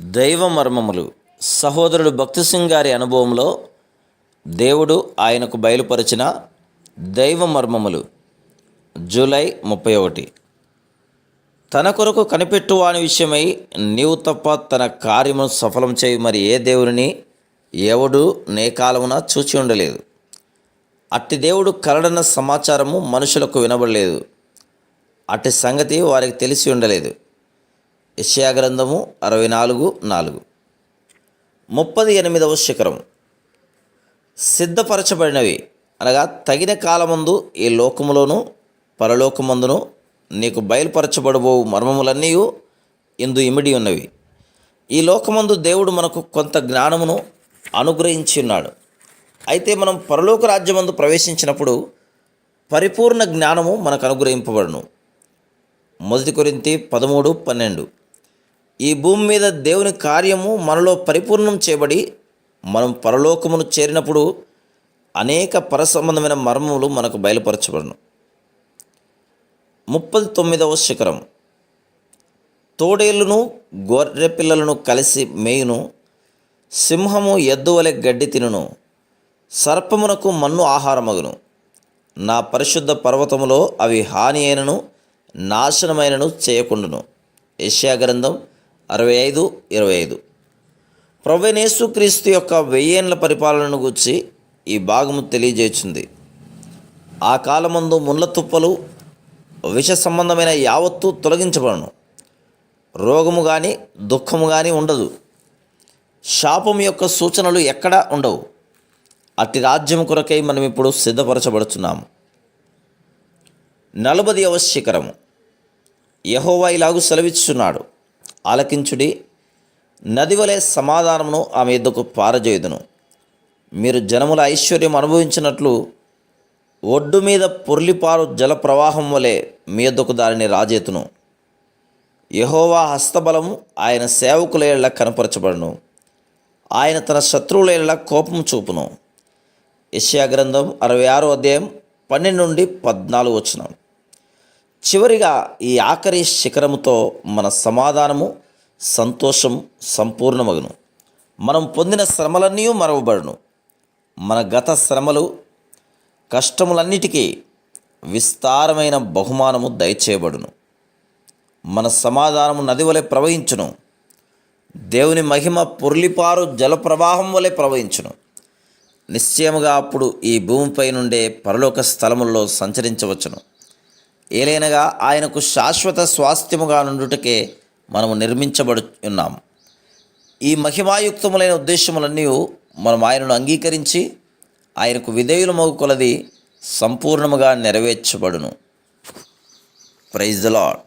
దైవ మర్మములు. సహోదరుడు భక్తి సింగ్ గారి అనుభవంలో దేవుడు ఆయనకు బయలుపరిచిన దైవ మర్మములు. జూలై ముప్పై ఒకటి. తన కొరకు కనిపెట్టువాని విషయమై నీవు తప్ప తన కార్యమును సఫలం చేయి మరి ఏ దేవుని ఎవడు నే కాలమున చూచి ఉండలేదు. అట్టి దేవుడు కరడన సమాచారము మనుషులకు వినబడలేదు. అట్టి సంగతి వారికి తెలిసి ఉండలేదు. యెషయా గ్రంథము అరవై నాలుగు నాలుగు. ముప్పది ఎనిమిదవ శిఖరం. సిద్ధపరచబడినవి. అనగా తగిన కాలమందు ఈ లోకములోను పరలోకమందును నీకు బయలుపరచబడబో మర్మములన్నీ ఇందు ఇమిడి ఉన్నవి. ఈ లోకమందు దేవుడు మనకు కొంత జ్ఞానమును అనుగ్రహించి ఉన్నాడు అయితే మనం పరలోక రాజ్యమందు ప్రవేశించినప్పుడు పరిపూర్ణ జ్ఞానము మనకు అనుగ్రహింపబడును. మొదటి కొరింతి పదమూడు పన్నెండు. ఈ భూమి మీద దేవుని కార్యము మనలో పరిపూర్ణం చేయబడి మనం పరలోకమును చేరినప్పుడు అనేక పరసంబంధమైన మర్మములు మనకు బయలుపరచబడును. ముప్పై తొమ్మిదవ శిఖరం. తోడేళ్ళను గొర్రె పిల్లలను కలిసి మేయును సింహము ఎద్దు వలె గడ్డి తినును సర్పమునకు మన్ను ఆహారమగును. నా పరిశుద్ధ పర్వతములో అవి హాని అయినను నాశనమైనను చేయకుండును. యెషయా గ్రంథం అరవై ఐదు ఇరవై ఐదు. ప్రొవెనేసు క్రీస్తు యొక్క వెయ్యేండ్ల పరిపాలనను గురించి ఈ భాగము తెలియజేస్తుంది ఆ కాలమందు ముళ్ళ తుప్పలు విష సంబంధమైన యావత్తు తొలగించబడను. రోగము కానీ దుఃఖము కానీ ఉండదు. శాపం యొక్క సూచనలు ఎక్కడా ఉండవు. అట్టి రాజ్యం కొరకై మనం ఇప్పుడు సిద్ధపరచబడుతున్నాము నలభది శిఖరము. యహోవా ఇలాగు సెలవిస్తున్నాడు ఆలకించుడి నది వలె సమాధానమును ఆమె ఎద్దుకు పారజేయుదును. మీరు జనముల ఐశ్వర్యం అనుభవించినట్లు ఒడ్డు మీద పొర్లిపారు జల ప్రవాహం వలె మీ ఎద్దుకు దానిని రాజేతును. యహోవా హస్తబలము ఆయన సేవకుల ఏళ్ళ కనపరచబడును. ఆయన తన శత్రువుల కోపం చూపును. యెషయా గ్రంథం అరవై ఆరో అధ్యాయం పన్నెండు నుండి పద్నాలుగు వచ్చినాం చివరిగా ఈ ఆఖరి శిఖరముతో మన సమాధానము సంతోషం సంపూర్ణమగును. మనం పొందిన శ్రమలన్నీ మరవబడును. మన గత శ్రమలు కష్టములన్నిటికీ విస్తారమైన బహుమానము దయచేయబడును. మన సమాధానము నది వలె ప్రవహించును. దేవుని మహిమ పొర్లిపారు జలప్రవాహం వలె ప్రవహించును. నిశ్చయముగా అప్పుడు ఈ భూమిపై నుండే పరలోక స్థలముల్లో సంచరించవచ్చును. ఏలైనగా ఆయనకు శాశ్వత స్వాస్థ్యముగా నుండుటకే మనము నిర్మించబడు ఉన్నాం. ఈ మహిమాయుక్తములైన ఉద్దేశములన్నీ మనం ఆయనను అంగీకరించి ఆయనకు విధేయుల కొలది సంపూర్ణముగా నెరవేర్చబడును. Praise the lord